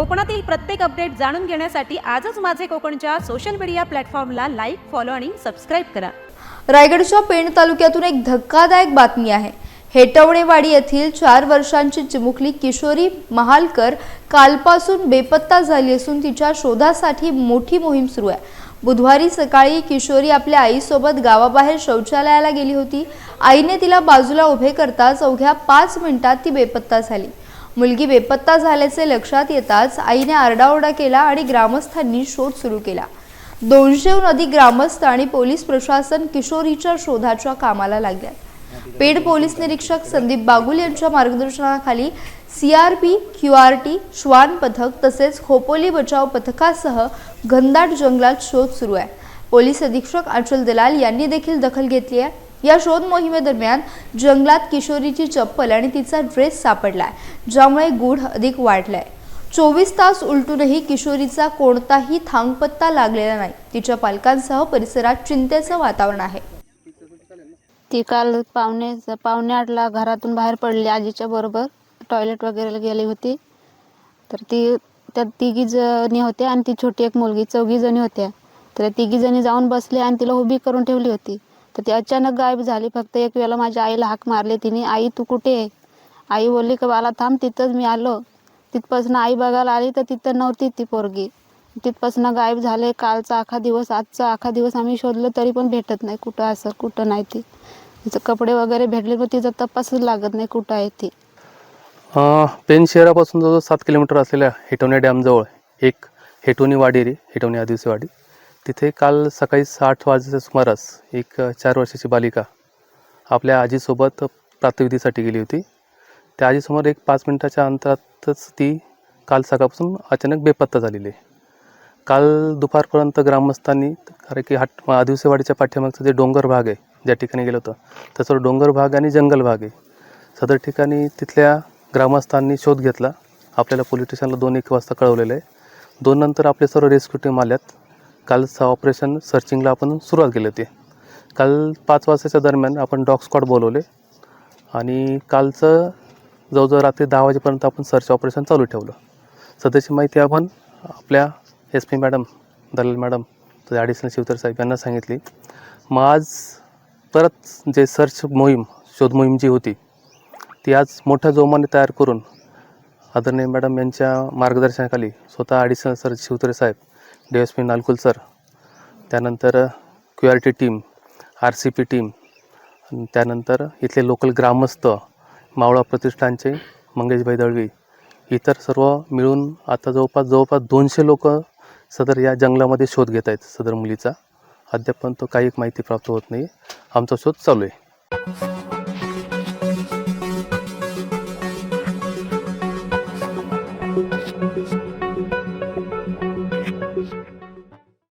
कोकणातील प्रत्येक अपडेट जाणून घेण्यासाठी आजच माझे कोकणच्या सोशल मीडिया प्लॅटफॉर्मला लाईक फॉलो आणि सबस्क्राईब करा. रायगडच्या पेण तालुक्यातून एक धक्कादायक बातमी आहे. हेटवणेवाडी येथील चार वर्षांची चिमुकली किशोरी महालकर कालपासून बेपत्ता झाली असून तिच्या शोधासाठी मोठी मोहीम सुरू आहे. बुधवारी सकाळी किशोरी आपल्या आईसोबत गावाबाहेर शौचालयाला गेली होती. आईने तिला बाजूला उभे करताच अवघ्या पाच मिनिटात ती बेपत्ता झाली. मुलगी बेपत्ता झाल्याचे लक्षात येताच आईने आरडाओरडा केला आणि ग्रामस्थांनी शोध सुरू केला. दोनशेहून अधिक ग्रामस्थ आणि पोलीस प्रशासन किशोरीच्या शोधाच्या कामाला लागल्यात पेड पोलीस निरीक्षक संदीप बागुल यांच्या मार्गदर्शनाखाली सीआरपी टी श्वान पथक तसेच खोपोली बचाव पथकासह घनदाट जंगलात शोध सुरू आहे. पोलीस अधीक्षक अचल दलाल यांनी देखील दखल घेतली आहे. या शोध मोहिमेदरम्यान जंगलात किशोरीची चप्पल आणि तिचा ड्रेस सापडलाय ज्यामुळे गूढ अधिक वाढलाय. चोवीस तास उलटूनही किशोरीचा कोणताही थांगपत्ता लागलेला नाही. तिच्या पालकांसह परिसरात चिंतेचं वातावरण आहे. ती काल पावणे पावणे आठला घरातून बाहेर पडली. आजीच्या बरोबर टॉयलेट वगैरे गेली होती. तर ती त्या तिघी जणी होत्या आणि ती छोटी एक मुलगी चौघी जणी होत्या. तर तिघी जणी जाऊन बसले आणि तिला उभी करून ठेवली होती. तर ती अचानक गायब झाली. फक्त एक वेळेला माझ्या आईला हाक मारली तिने. आई तू कुठे आहे? आई बोलली का बाला थांब तिथंच मी आलो. तिथपासून आई बघायला आली तर तिथं नव्हती ती पोरगी. तिथपासून गायब झाले. कालचा अखा दिवस आजचा अखा दिवस आम्ही शोधलं तरी पण भेटत नाही. कुठं असं कुठं नाही ती. तिचं कपडे वगैरे भेटले पण तिचा तपासच लागत नाही कुठं आहे ती. पेन शहरापासून जवळ सात किलोमीटर असलेल्या हेटवणे डॅमजवळ एक हेटवणी वाडी रे हेटोनी आदिवासी वाडी. तिथे काल सकाळी साठ वाजेच्या सुमारास एक चार वर्षाची बालिका आपल्या आजीसोबत प्रातविधीसाठी गेली होती. त्या आजीसमोर एक पाच मिनटाच्या अंतरातच ती काल सकाळपासून अचानक बेपत्ता झालेली आहे. काल दुपारपर्यंत ग्रामस्थांनी कारण की हाट आदिवासी पाठीमागचं पाठीमागचा जे डोंगर भाग आहे ज्या ठिकाणी गेलं होतं त्याच्यावर डोंगर भाग आणि जंगल भाग आहे. सदर ठिकाणी तिथल्या ग्रामस्थांनी शोध घेतला. आपल्याला पोलीस स्टेशनला दोन एक वाजता कळवलेलं आहे. दोन नंतर आपले सर्व रेस्क्यू टीम आल्यात. कालचं ऑपरेशन सर्चिंगला आपण सुरुवात केली होती. काल पाच वाजताच्या दरम्यान आपण डॉग स्क्वॉड बोलवले आणि कालचं जवळजवळ रात्री दहा वाजेपर्यंत आपण सर्च ऑपरेशन चालू ठेवलं. सध्याची माहिती आपण आपल्या S P madam Dalal madam तसे ॲडिशनल शिवतर साहेब यांना सांगितली. मग आज परत जे सर्च मोहीम शोध मोहीम जी होती ती आज मोठ्या जोमाने तयार करून आदरणीय मॅडम यांच्या मार्गदर्शनाखाली स्वतः ॲडिशनल सर शिवतरे साहेब D S P Nalkul sir. त्यानंतर Q R T team R C P team त्यानंतर इथले लोकल ग्रामस्थ मावळा प्रतिष्ठानचे मंगेशभाई दळवी इतर सर्व मिळून आता जवळपास जवळपास दोनशे लोक सदर या जंगलामध्ये शोध घेत आहेत सदर मुलीचा. अद्याप पण तो काही माहिती प्राप्त होत नाही. आमचा शोध चालू आहे.